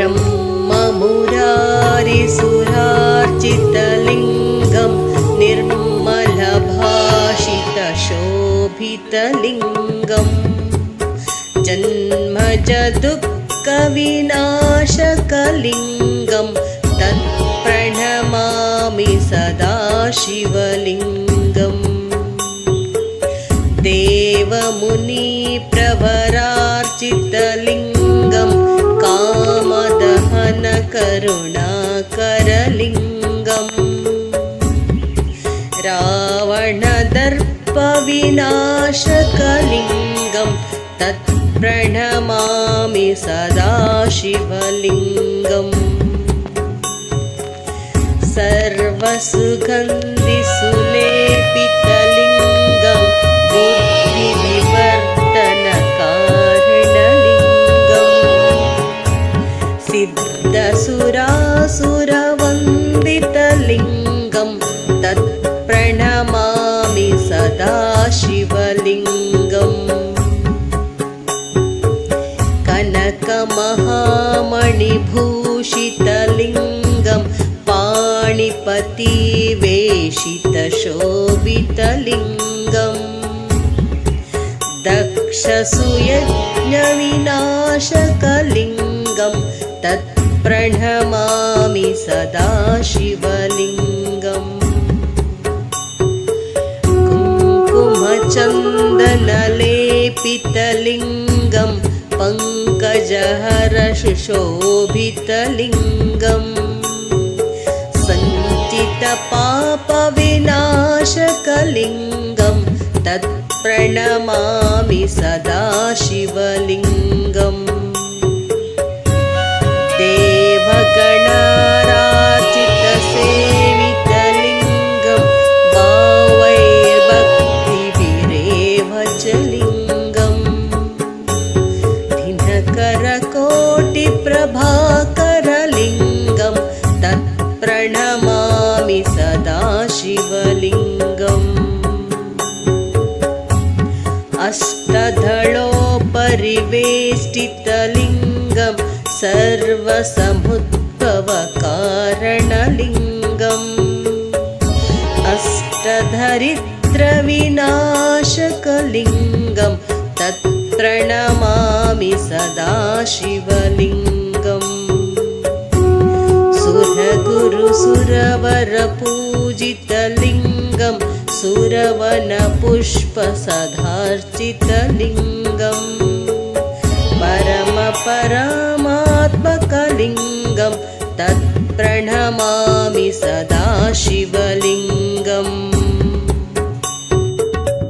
ब्रह्ममुरारिसुरार्चितलिङ्गं निर्मलभाषितशोभितलिङ्गम् जन्मजदुःखविनाशकलिङ्गं तत्प्रणमामि सदा शिवलिङ्गम् देवमुनिप्रवरार्चितलिङ्गं कामदहनकरुणाकरलिङ्गम् रावणदर्पविनाशकलिङ्गं तत्प्रणमामि सदा शिवलिङ्गम् सर्वसुगन्धिसुलेपितलिङ्गं सिद्धसुरासुरवन्दितलिङ्गं तत्प्रणमामि सदा शिवलिङ्गम्। कनकमहामणिभूषितलिङ्गं पाणिपतिवेशितशोभितलिङ्गम्। दक्षसुयज्ञविनाशकलिङ्गं तत्प्रणमामि सदा शिवलिङ्गम् कुङ्कुमचन्दनलेपितलिङ्गं पङ्कजहरशुशोभितलिङ्गम् सञ्चितपापविनाशकलिङ्गं तत्प्रणमामि सदा शिवलिङ्गम् लिङ्गम् दिनकरकोटिप्रभाकरलिङ्गं तत्प्रणमामि सदा शिवलिङ्गम् अष्टधळोपरिवेष्टितलिङ्गं सर्वसमुद्भवकारणलिङ्गम् अष्टधरित्रविनाशकलिङ्गं तत्प्रणमामि सदा शिवलिङ्गम् सुरगुरुसुरवरपूजितलिङ्गं सुरवनपुष्पसधार्चितलिङ्गम्। परमपरमात्मकलिङ्गं तत्प्रणमामि सदा